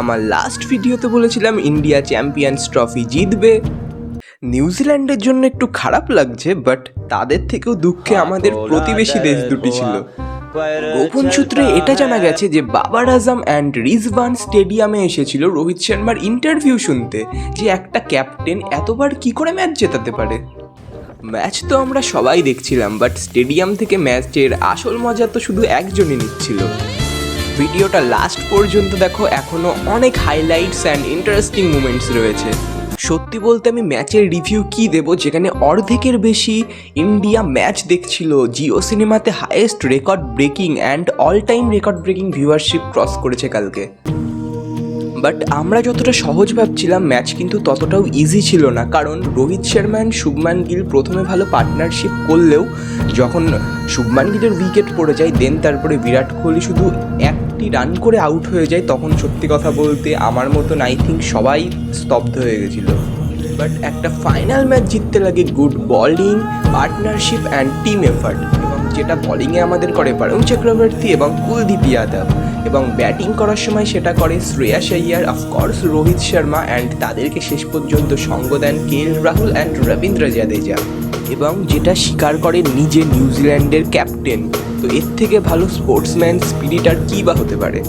আমার লাস্ট ভিডিওতে বলেছিলাম ইন্ডিয়া চ্যাম্পিয়ন্স ট্রফি জিতবে। নিউজিল্যান্ডের জন্য একটু খারাপ লাগছে বাট তাদের থেকেও দুঃখে আমাদের প্রতিবেশী দেশ দুটি ছিল। গোপন সূত্রে এটা জানা গেছে যে বাবার আজম অ্যান্ড রিজওয়ান স্টেডিয়ামে এসেছিল রোহিত শর্মার ইন্টারভিউ শুনতে যে একটা ক্যাপ্টেন এতবার কি করে ম্যাচ জেতাতে পারে। ম্যাচ তো আমরা সবাই দেখছিলাম বাট স্টেডিয়াম থেকে ম্যাচের আসল মজা তো শুধু একজনই নিচ্ছিল। ভিডিওটা লাস্ট পর্যন্ত দেখো, এখনও অনেক হাইলাইটস অ্যান্ড ইন্টারেস্টিং মুমেন্টস রয়েছে। সত্যি বলতে আমি ম্যাচের রিভিউ কি দেব, যেখানে অর্ধেকের বেশি ইন্ডিয়া ম্যাচ দেখছিল জিও সিনেমাতে highest record breaking and all time record breaking viewership cross করেছে কালকে। বাট আমরা যতটা সহজ ভাবছিলাম ম্যাচ কিন্তু ততটাও ইজি ছিল না। কারণ রোহিত শর্মা শুভমান গিল প্রথমে ভালো পার্টনারশিপ করলেও যখন শুভমান গিলের উইকেট পড়ে যায় দেন তারপরে বিরাট কোহলি শুধু একটি রান করে আউট হয়ে যায়, তখন সত্যি কথা বলতে আমার মতন আই থিঙ্ক সবাই স্তব্ধ হয়ে গেছিল। বাট একটা ফাইনাল ম্যাচ জিততে লাগে good bowling partnership and team effort এবং যেটা বলিংয়ে আমাদের করে পারুং চক্রবর্তী এবং কুলদীপ যাদব। এবং ব্যাটিং করার সময় সেটা করে Shreyas Iyer of course Rohit Sharma and তাদেরকে শেষ পর্যন্ত সঙ্গ দেন K L Rahul and Ravindra Jadeja. এবং যেটা স্বীকার করে নিজে নিউজিল্যান্ডের ক্যাপ্টেন। তো এর থেকে ভালো স্পোর্টসম্যান স্পিরিট আর কী বা হতে পারে?